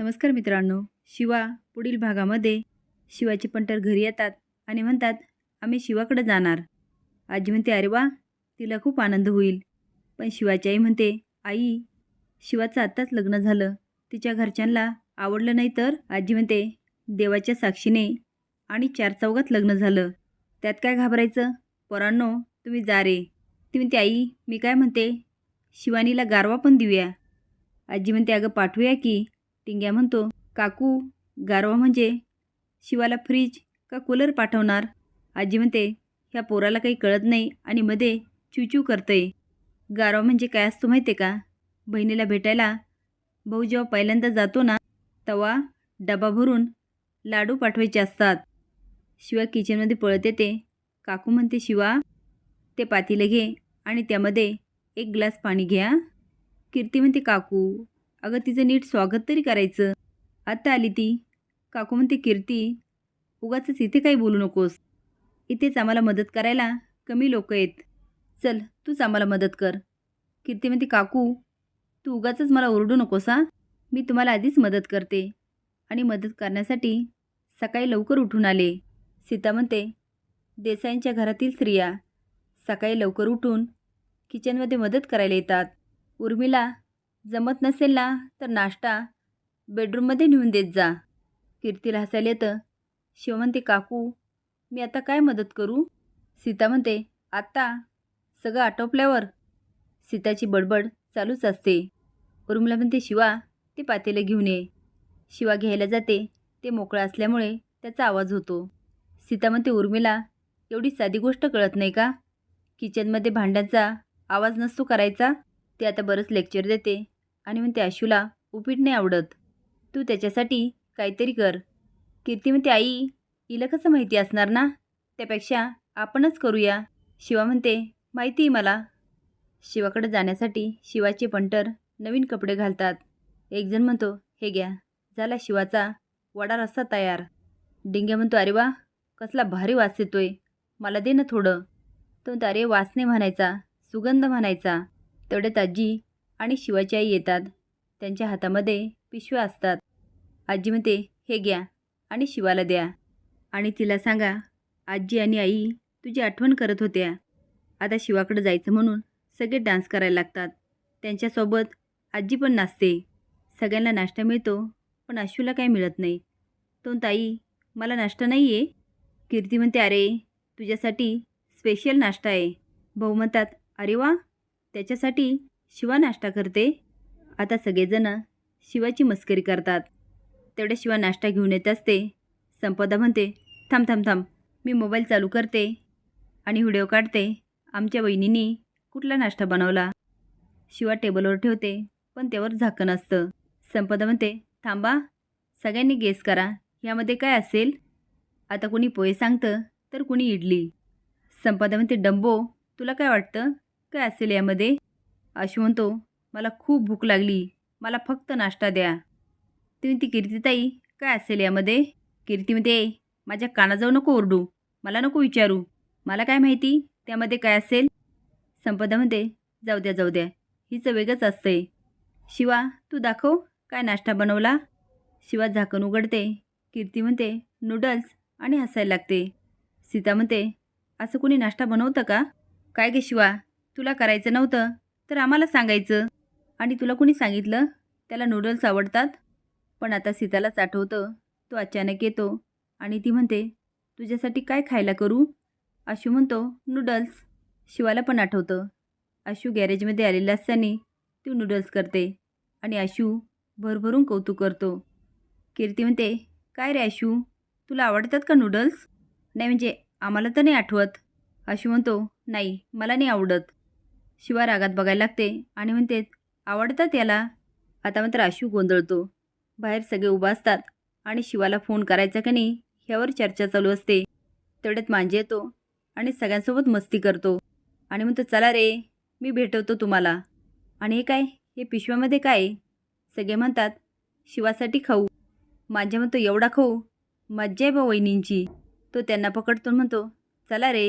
नमस्कार मित्रांनो. शिवा पुढील भागामध्ये शिवाचे पंटर घरी येतात आणि म्हणतात आम्ही शिवाकडे जाणार. आजी म्हणते अरे वा तिला खूप आनंद होईल. पण शिवाची आई म्हणते आई शिवाचं आत्ताच लग्न झालं. तिच्या घरच्यांना आवडलं नाही तर? आजी म्हणते देवाच्या साक्षीने आणि चार चौघात लग्न झालं. त्यात काय घाबरायचं? पोरांनो तुम्ही जा रे. ती म्हणते आई मी काय म्हणते? शिवानीला गारवा पण देऊया. आजी म्हणते अगं पाठवूया की टिंग्या म्हणतो काकू गारवा म्हणजे? शिवाला फ्रीज का कूलर पाठवणार? आजी म्हणते ह्या पोराला काही कळत नाही आणि मध्ये चूचू करतंय. गारवा म्हणजे काय असतो माहिती आहे का? बहिणीला भेटायला भाऊ जेव्हा पहिल्यांदा जातो ना तेव्हा डबा भरून लाडू पाठवायचे असतात. शिवा किचनमध्ये पळत येते. काकू म्हणते शिवा ते पातीलं घे आणि त्यामध्ये एक ग्लास पाणी घ्या. कीर्ती म्हणते काकू अगं तिचं नीट स्वागत तरी करायचं. आत्ता आली ती. काकू म्हणते कीर्ती उगाच इथे काही बोलू नकोस. इथेच आम्हाला मदत करायला कमी लोक आहेत चल तूच आम्हाला मदत कर. कीर्ती म्हणते काकू तू उगाच मला ओरडू नकोस हा? मी तुम्हाला आधीच मदत करते. आणि मदत करण्यासाठी सकाळी लवकर उठून आले. सीता म्हणते देसाईंच्या घरातील स्त्रिया सकाळी लवकर उठून किचनमध्ये मदत करायला येतात. उर्मिला जमत नसेल ना तर नाश्ता बेडरूममध्ये नेऊन देत जा. कीर्तीला हसायला येतं. शिव म्हणते काकू मी आता काय मदत करू? सीता म्हणते आत्ता? सगळं आटोपल्यावर? सीताची बडबड चालूच असते. उर्मिला म्हणते शिवा ते पातेलं घेऊन ये. शिवा घ्यायला जाते. ते मोकळं असल्यामुळे त्याचा आवाज होतो. सीता म्हणते उर्मिला एवढी साधी गोष्ट कळत नाही का? किचनमध्ये भांड्यांचा आवाज नसतो करायचा? ते आता बरंच लेक्चर देते. आणि म्हणते आशूला उपीट नाही आवडत. तू त्याच्यासाठी काहीतरी कर. कीर्ती म्हणते आई हिला कसं माहिती असणार ना? त्यापेक्षा आपणच करूया. शिवा म्हणते माहिती आहे मला. शिवाकडे जाण्यासाठी शिवाचे पंटर नवीन कपडे घालतात. एकजण म्हणतो हे घ्या झाला शिवाचा वडा रस्सा तयार. डिंग्या म्हणतो अरे वा कसला भारी वास येतोय. मला दे ना थोडं. तो म्हणतो अरे वास नाही म्हणायचा सुगंध म्हणायचा. तेवढ्यात आजी आणि शिवाची आई येतात. त्यांच्या हातामध्ये पिशव्या असतात. आजी म्हणते हे घ्या आणि शिवाला द्या. आणि तिला सांगा आजी आणि आई तुझी आठवण करत होत्या. आता शिवाकडे जायचं म्हणून सगळे डान्स करायला लागतात. त्यांच्यासोबत आजी पण नाचते. सगळ्यांना नाश्ता मिळतो पण आशूला काही मिळत नाही. तो ताई मला नाश्ता नाही आहे कीर्ती म्हणते अरे तुझ्यासाठी स्पेशल नाश्ता आहे. भाऊ म्हणतात अरे वा त्याच्यासाठी शिवा नाश्ता करते. आता सगळेजणं शिवाची मस्करी करतात. तेवढ्या शिवा नाश्ता घेऊन येत असते. संपदा म्हणते थांब थांब थांब. मी मोबाईल चालू करते आणि व्हिडिओ काढते. आमच्या वहिनीनी कुठला नाश्ता बनवला? शिवा टेबलवर ठेवते पण त्यावर झाकण असतं. संपदा म्हणते थांबा. सगळ्यांनी गेस करा. यामध्ये काय असेल? आता कुणी पोहे सांगतं तर कुणी इडली. संपदा म्हणते डंबो तुला काय वाटतं? काय असेल यामध्ये? अशी म्हणतो मला खूप भूक लागली. मला फक्त नाश्ता द्या. तुम्ही ती कीर्तीताई काय असेल यामध्ये? कीर्ती म्हणते माझ्या कानाजवळ नको ओरडू. मला नको विचारू. मला काय माहिती? त्यामध्ये काय असेल? संपदा म्हणते जाऊ द्या जाऊ द्या. हिचं वेगळंच असतंय. शिवा तू दाखव काय नाश्ता बनवला? शिवा झाकण उघडते. कीर्ती म्हणते नूडल्स आणि हसायला लागते. सीता म्हणते असं कोणी नाश्ता बनवतं का? काय गे शिवा तुला करायचं नव्हतं. तर आम्हाला सांगायचं. आणि तुला कुणी सांगितलं? त्याला नूडल्स आवडतात. पण आता सीतालाच आठवतं. तो अचानक येतो. आणि ती म्हणते तुझ्यासाठी काय खायला करू? आशू म्हणतो नूडल्स शिवाला पण आठवतं. आशू गॅरेजमध्ये आलेला असताना ती नूडल्स करते. आणि आशू भरभरून कौतुक करतो. कीर्ती म्हणते काय रे आशू? तुला आवडतात का नूडल्स नाही म्हणजे आम्हाला तर नाही आठवत. आशू म्हणतो नाही मला नाही आवडत. शिवा रागात बघायला लागते आणि म्हणते आवडतात याला? आता मात्र आशू गोंधळतो. बाहेर सगळे उभा असतात आणि शिवाला फोन करायचा का नाही ह्यावर चर्चा चालू असते. तेवढ्यात मांजे येतो आणि सगळ्यांसोबत मस्ती करतो. आणि म्हणतो चला रे मी भेटवतो तुम्हाला. आणि हे काय? हे पिशव्यामध्ये काय? सगळे म्हणतात शिवासाठी खाऊ. माझ्या म्हणतो एवढा खाऊ? मज्जा आहे बा वहिनींची. तो त्यांना पकडतो म्हणतो चला रे